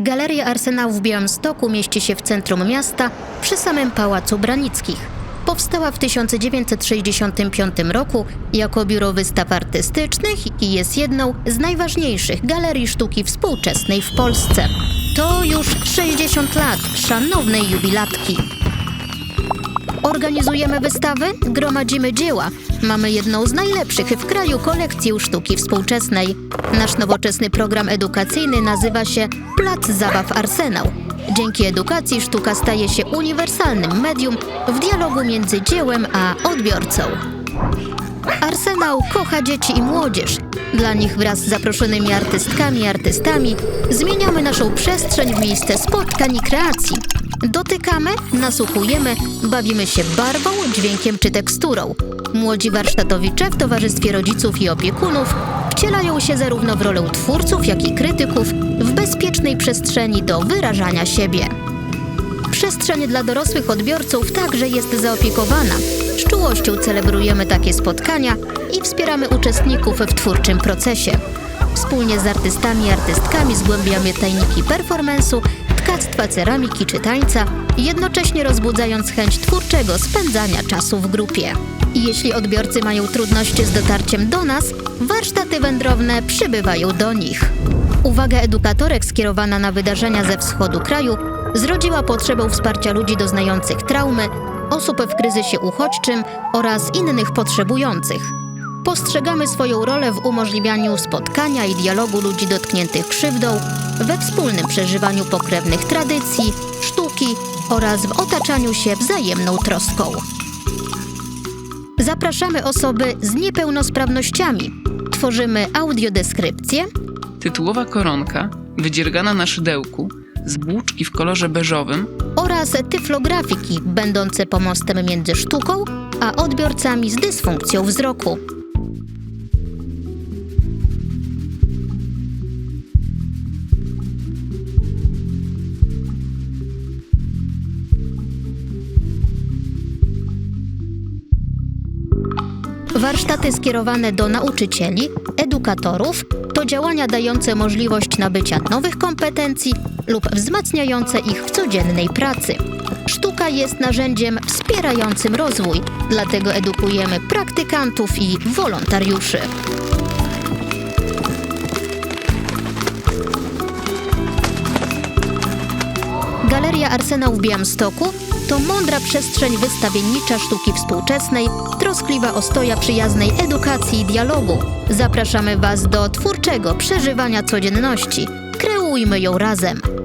Galeria Arsenału w Białymstoku mieści się w centrum miasta, przy samym Pałacu Branickich. Powstała w 1965 roku jako biuro wystaw artystycznych i jest jedną z najważniejszych galerii sztuki współczesnej w Polsce. To już 60 lat szanownej jubilatki. Organizujemy wystawy, gromadzimy dzieła. Mamy jedną z najlepszych w kraju kolekcji sztuki współczesnej. Nasz nowoczesny program edukacyjny nazywa się Plac Zabaw Arsenał. Dzięki edukacji sztuka staje się uniwersalnym medium w dialogu między dziełem a odbiorcą. Arsenał kocha dzieci i młodzież. Dla nich wraz z zaproszonymi artystkami i artystami zmieniamy naszą przestrzeń w miejsce spotkań i kreacji. Dotykamy, nasłuchujemy, bawimy się barwą, dźwiękiem czy teksturą. Młodzi warsztatowicze w towarzystwie rodziców i opiekunów wcielają się zarówno w rolę twórców, jak i krytyków w bezpiecznej przestrzeni do wyrażania siebie. Przestrzeń dla dorosłych odbiorców także jest zaopiekowana. Z czułością celebrujemy takie spotkania i wspieramy uczestników w twórczym procesie. Wspólnie z artystami i artystkami zgłębiamy tajniki performance'u, tkactwa ceramiki czy tańca, jednocześnie rozbudzając chęć twórczego spędzania czasu w grupie. Jeśli odbiorcy mają trudności z dotarciem do nas, warsztaty wędrowne przybywają do nich. Uwaga edukatorek skierowana na wydarzenia ze wschodu kraju zrodziła potrzebę wsparcia ludzi doznających traumy, osób w kryzysie uchodźczym oraz innych potrzebujących. Postrzegamy swoją rolę w umożliwianiu spotkania i dialogu ludzi dotkniętych krzywdą, we wspólnym przeżywaniu pokrewnych tradycji, sztuki oraz w otaczaniu się wzajemną troską. Zapraszamy osoby z niepełnosprawnościami. Tworzymy audiodeskrypcje, Tytułowa koronka, wydziergana na szydełku, z włóczki w kolorze beżowym, oraz tyflografiki, będące pomostem między sztuką a odbiorcami z dysfunkcją wzroku. Warsztaty skierowane do nauczycieli, edukatorów to działania dające możliwość nabycia nowych kompetencji lub wzmacniające ich w codziennej pracy. Sztuka jest narzędziem wspierającym rozwój, dlatego edukujemy praktykantów i wolontariuszy. Galeria Arsenał w Białymstoku to mądra przestrzeń wystawiennicza sztuki współczesnej, troskliwa ostoja przyjaznej edukacji i dialogu. Zapraszamy Was do twórczego przeżywania codzienności. Kreujmy ją razem.